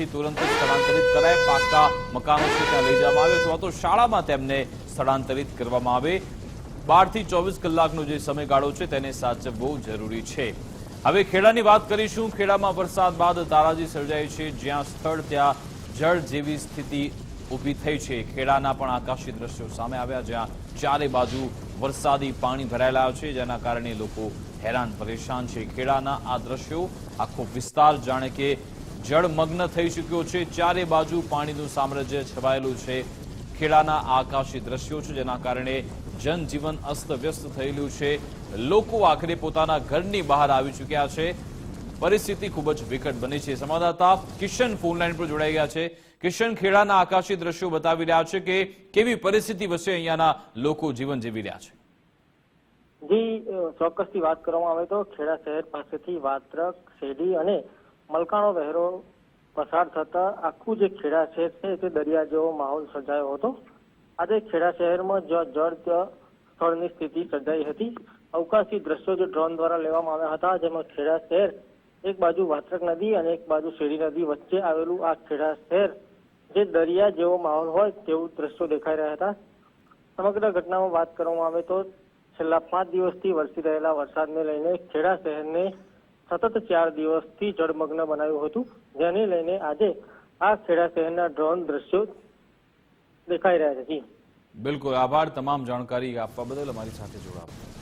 થી તુરંત સ્થળાંતરિત કરાય. પાકા મકાનો છે ત્યાં લઈ જવામાં આવે. અથવા તો શાળામાં તેમને સ્થળાંતરિત કરવામાં આવે. બારથી ચોવીસ કલાકનો જે સમયગાળો છે તેને સાચવવો જરૂરી છે. હવે ખેડાની વાત કરીશું. ખેડામાં વરસાદ બાદ તારાજી સર્જાઈ છે. જ્યાં સ્થળ, ત્યાં જળ જેવી સ્થિતિ ઊભી થઈ છે. ખેડાના પણ આકાશી દ્રશ્યો સામે આવ્યા, જ્યાં ચારે બાજુ વરસાદી પાણી ભરાયેલા છે, જેના કારણે લોકો હેરાન પરેશાન છે. ખેડાના આ દ્રશ્યો આખો વિસ્તાર જાણે કે જળમગ્ન થઈ ચૂક્યો છે. ચારે બાજુ પાણીનું સામ્રાજ્ય છવાયેલું છે. ખેડાના આકાશી દ્રશ્યો છે જેના કારણે જનજીવન અસ્તવ્યસ્ત થયેલું છે. લોકો આખરે પોતાના ઘરની બહાર આવી ચૂક્યા છે. પરિસ્થિતિ ખૂબ જ વિકટ બની છે. સંવાદદાતા કિશન ફોનલાઈન પર જોડાઈ ગયા છે. કિશન, ખેડાના આકાશી દ્રશ્યો બતાવી રહ્યા છે કે કેવી પરિસ્થિતિ વચ્ચે અહીંયાના લોકો જીવન જીવી રહ્યા છે. જી ચોક્કસથી વાત કરવામાં આવે તો ખેડા શહેર પાસેથી વાત્રક, શેરડી અને મલકાણો વહેરો પસાર થતા આખું જે ખેડા શહેર છે તે દરિયા જેવો માહોલ સર્જાયો હતો. આજે ખેડા શહેરમાં જ જળ જ સ્થળની સ્થિતિ સર્જાઈ હતી. અવકાશી દ્રશ્યો જે ડ્રોન દ્વારા લેવામાં આવ્યા હતા, જેમાં ખેડા શહેર, એક બાજુ વાત્રક નદી અને એક બાજુ શેરી નદી વચ્ચે આવેલું આ ખેડા શહેર, જે દરિયા જેવો માહોલ હોય તેવું દ્રશ્યો દેખાઈ રહ્યા હતા. સમગ્ર ઘટનામાં વાત કરવામાં આવે તો છેલ્લા પાંચ દિવસથી વરસી રહેલા વરસાદને લઈને ખેડા શહેરને સતત ચાર દિવસથી જળમગ્ન બનાવ્યું હતું, જેને લઈને આજે આ ખેડા શહેરના ડ્રોન દ્રશ્યો દેખાઈ રહ્યા છે. બિલકુલ, આભાર. તમામ જાણકારી આપવા બદલ અમારી સાથે જોડાવા